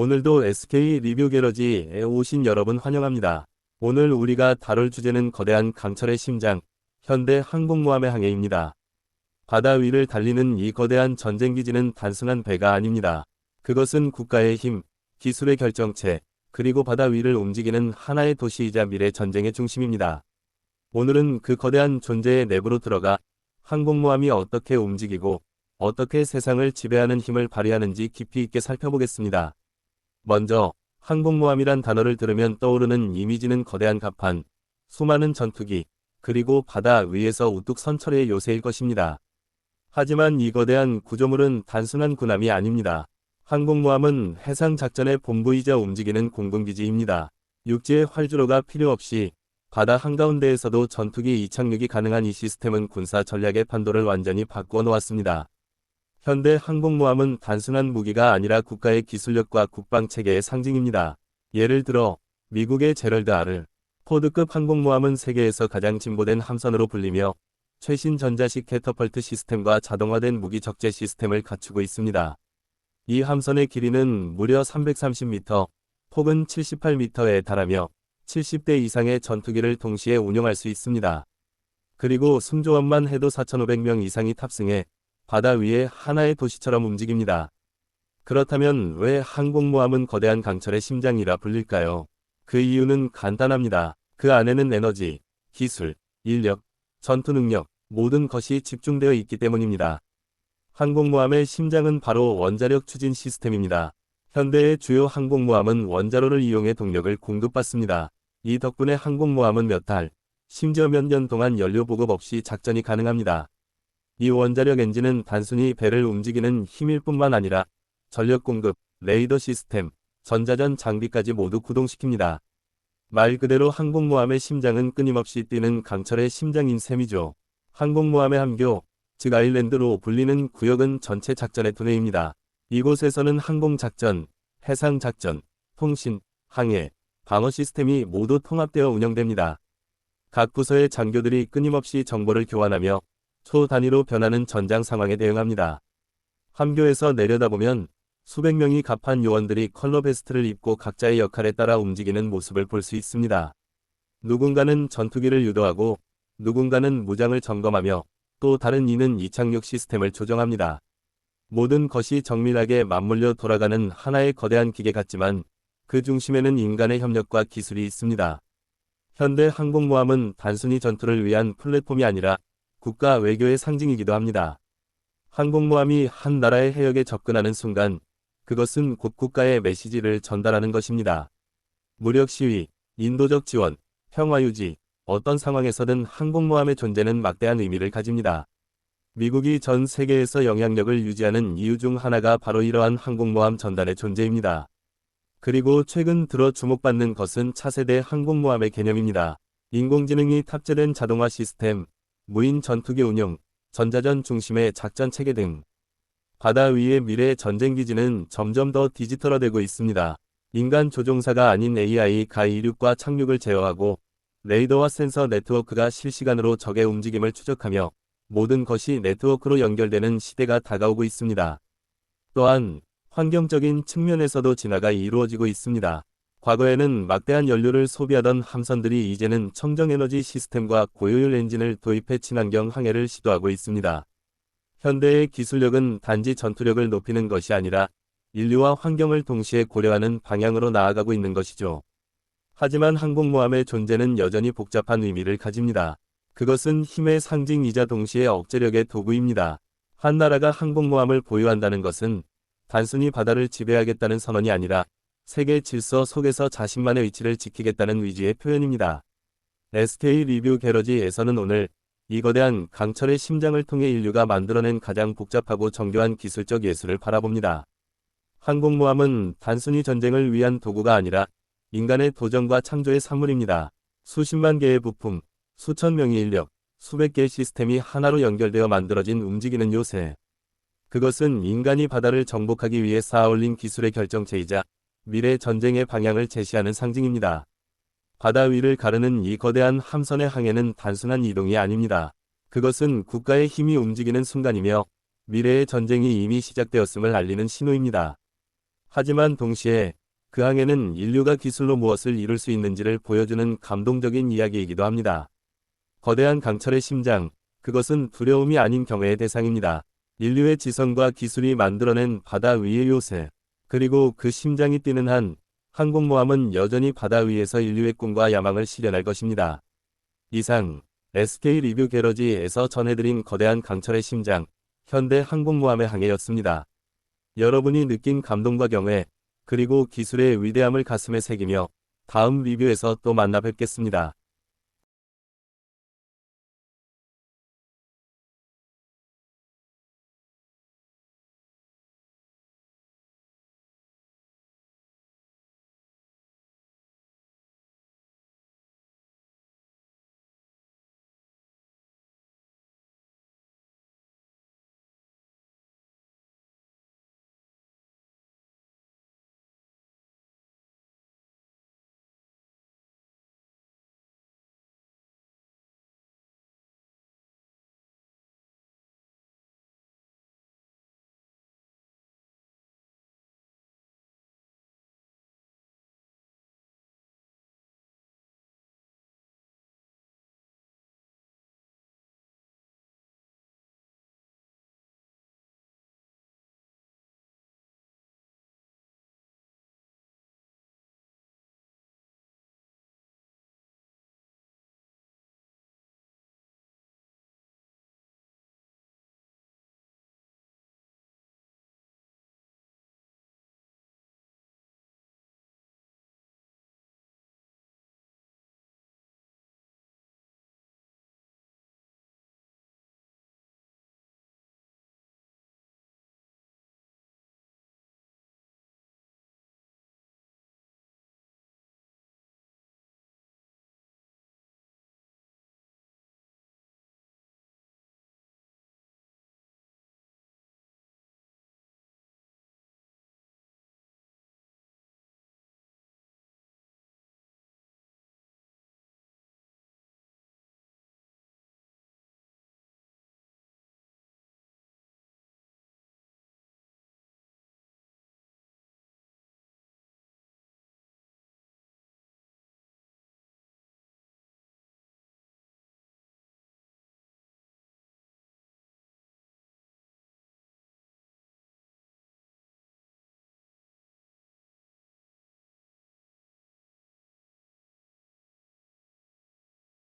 오늘도 SK 리뷰 게러지에 오신 여러분 환영합니다. 오늘 우리가 다룰 주제는 거대한 강철의 심장, 현대 항공모함의 항해입니다. 바다 위를 달리는 이 거대한 전쟁기지는 단순한 배가 아닙니다. 그것은 국가의 힘, 기술의 결정체, 그리고 바다 위를 움직이는 하나의 도시이자 미래 전쟁의 중심입니다. 오늘은 그 거대한 존재의 내부로 들어가 항공모함이 어떻게 움직이고 어떻게 세상을 지배하는 힘을 발휘하는지 깊이 있게 살펴보겠습니다. 먼저 항공모함이란 단어를 들으면 떠오르는 이미지는 거대한 갑판, 수많은 전투기, 그리고 바다 위에서 우뚝 선 철의 요새일 것입니다. 하지만 이 거대한 구조물은 단순한 군함이 아닙니다. 항공모함은 해상작전의 본부이자 움직이는 공군기지입니다. 육지의 활주로가 필요 없이 바다 한가운데에서도 전투기 이착륙이 가능한 이 시스템은 군사 전략의 판도를 완전히 바꾸어 놓았습니다. 현대 항공모함은 단순한 무기가 아니라 국가의 기술력과 국방체계의 상징입니다. 예를 들어 미국의 제럴드 R. 포드급 항공모함은 세계에서 가장 진보된 함선으로 불리며 최신 전자식 캐터펄트 시스템과 자동화된 무기 적재 시스템을 갖추고 있습니다. 이 함선의 길이는 무려 330m, 폭은 78m에 달하며 70대 이상의 전투기를 동시에 운용할 수 있습니다. 그리고 승조원만 해도 4,500명 이상이 탑승해 바다 위에 하나의 도시처럼 움직입니다. 그렇다면 왜 항공모함은 거대한 강철의 심장이라 불릴까요? 그 이유는 간단합니다. 그 안에는 에너지, 기술, 인력, 전투 능력, 모든 것이 집중되어 있기 때문입니다. 항공모함의 심장은 바로 원자력 추진 시스템입니다. 현대의 주요 항공모함은 원자로를 이용해 동력을 공급받습니다. 이 덕분에 항공모함은 몇 달, 심지어 몇 년 동안 연료 보급 없이 작전이 가능합니다. 이 원자력 엔진은 단순히 배를 움직이는 힘일 뿐만 아니라 전력 공급, 레이더 시스템, 전자전 장비까지 모두 구동시킵니다. 말 그대로 항공모함의 심장은 끊임없이 뛰는 강철의 심장인 셈이죠. 항공모함의 함교, 즉 아일랜드로 불리는 구역은 전체 작전의 두뇌입니다. 이곳에서는 항공작전, 해상작전, 통신, 항해, 방어 시스템이 모두 통합되어 운영됩니다. 각 부서의 장교들이 끊임없이 정보를 교환하며 초 단위로 변하는 전장 상황에 대응합니다. 함교에서 내려다보면 수백 명의 갑판 요원들이 컬러 베스트를 입고 각자의 역할에 따라 움직이는 모습을 볼 수 있습니다. 누군가는 전투기를 유도하고 누군가는 무장을 점검하며 또 다른 이는 이착륙 시스템을 조정합니다. 모든 것이 정밀하게 맞물려 돌아가는 하나의 거대한 기계 같지만 그 중심에는 인간의 협력과 기술이 있습니다. 현대 항공모함은 단순히 전투를 위한 플랫폼이 아니라 국가 외교의 상징이기도 합니다. 항공모함이 한 나라의 해역에 접근하는 순간 그것은 곧 국가의 메시지를 전달하는 것입니다. 무력 시위, 인도적 지원, 평화 유지, 어떤 상황에서든 항공모함의 존재는 막대한 의미를 가집니다. 미국이 전 세계에서 영향력을 유지하는 이유 중 하나가 바로 이러한 항공모함 전단의 존재입니다. 그리고 최근 들어 주목받는 것은 차세대 항공모함의 개념입니다. 인공지능이 탑재된 자동화 시스템, 무인 전투기 운용, 전자전 중심의 작전 체계 등 바다 위의 미래 전쟁 기지는 점점 더 디지털화되고 있습니다. 인간 조종사가 아닌 AI가 이륙과 착륙을 제어하고 레이더와 센서 네트워크가 실시간으로 적의 움직임을 추적하며 모든 것이 네트워크로 연결되는 시대가 다가오고 있습니다. 또한 환경적인 측면에서도 진화가 이루어지고 있습니다. 과거에는 막대한 연료를 소비하던 함선들이 이제는 청정에너지 시스템과 고효율 엔진을 도입해 친환경 항해를 시도하고 있습니다. 현대의 기술력은 단지 전투력을 높이는 것이 아니라 인류와 환경을 동시에 고려하는 방향으로 나아가고 있는 것이죠. 하지만 항공모함의 존재는 여전히 복잡한 의미를 가집니다. 그것은 힘의 상징이자 동시에 억제력의 도구입니다. 한 나라가 항공모함을 보유한다는 것은 단순히 바다를 지배하겠다는 선언이 아니라 세계 질서 속에서 자신만의 위치를 지키겠다는 의지의 표현입니다. SK 리뷰 게러지에서는 오늘 이 거대한 강철의 심장을 통해 인류가 만들어낸 가장 복잡하고 정교한 기술적 예술을 바라봅니다. 항공모함은 단순히 전쟁을 위한 도구가 아니라 인간의 도전과 창조의 산물입니다. 수십만 개의 부품, 수천 명의 인력, 수백 개의 시스템이 하나로 연결되어 만들어진 움직이는 요새. 그것은 인간이 바다를 정복하기 위해 쌓아올린 기술의 결정체이자 미래 전쟁의 방향을 제시하는 상징입니다. 바다 위를 가르는 이 거대한 함선의 항해는 단순한 이동이 아닙니다. 그것은 국가의 힘이 움직이는 순간이며 미래의 전쟁이 이미 시작되었음을 알리는 신호입니다. 하지만 동시에 그 항해는 인류가 기술로 무엇을 이룰 수 있는지를 보여주는 감동적인 이야기이기도 합니다. 거대한 강철의 심장, 그것은 두려움이 아닌 경외의 대상입니다. 인류의 지성과 기술이 만들어낸 바다 위의 요새, 그리고 그 심장이 뛰는 한 항공모함은 여전히 바다 위에서 인류의 꿈과 야망을 실현할 것입니다. 이상 SK 리뷰 게러지에서 전해드린 거대한 강철의 심장, 현대 항공모함의 항해였습니다. 여러분이 느낀 감동과 경외, 그리고 기술의 위대함을 가슴에 새기며 다음 리뷰에서 또 만나 뵙겠습니다.